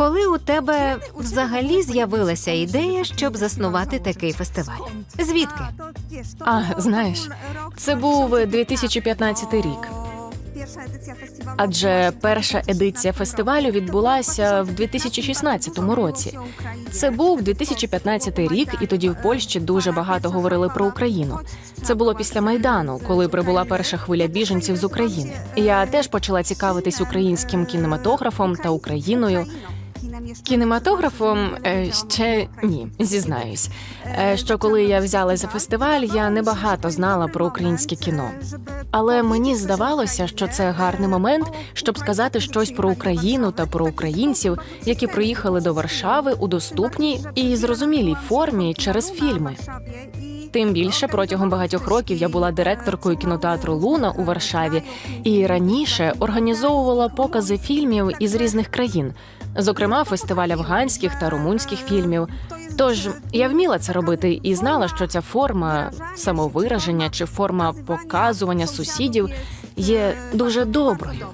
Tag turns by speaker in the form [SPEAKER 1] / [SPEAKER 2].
[SPEAKER 1] Коли у тебе взагалі з'явилася ідея, щоб заснувати такий фестиваль? Звідки?
[SPEAKER 2] А, знаєш, це був 2015 рік. Адже перша едиція фестивалю відбулася в 2016 році. Це був 2015 рік, і тоді в Польщі дуже багато говорили про Україну. Це було після майдану, коли прибула перша хвиля біженців з України. Я теж почала цікавитись українським кінематографом та Україною. Кінематографом е, ще ні, зізнаюсь. Е, Що коли я взяла за фестиваль, я небагато знала про українське кіно. Але мені здавалося, що це гарний момент, щоб сказати щось про Україну та про українців, які приїхали до Варшави у доступній і зрозумілій формі через фільми. Тим більше протягом багатьох років я була директоркою кінотеатру Луна у Варшаві і раніше організовувала покази фільмів із різних країн, зокрема фестиваль афганських та румунських фільмів. Тож я вміла це робити і знала, що ця форма самовираження чи форма показування сусідів є дуже доброю.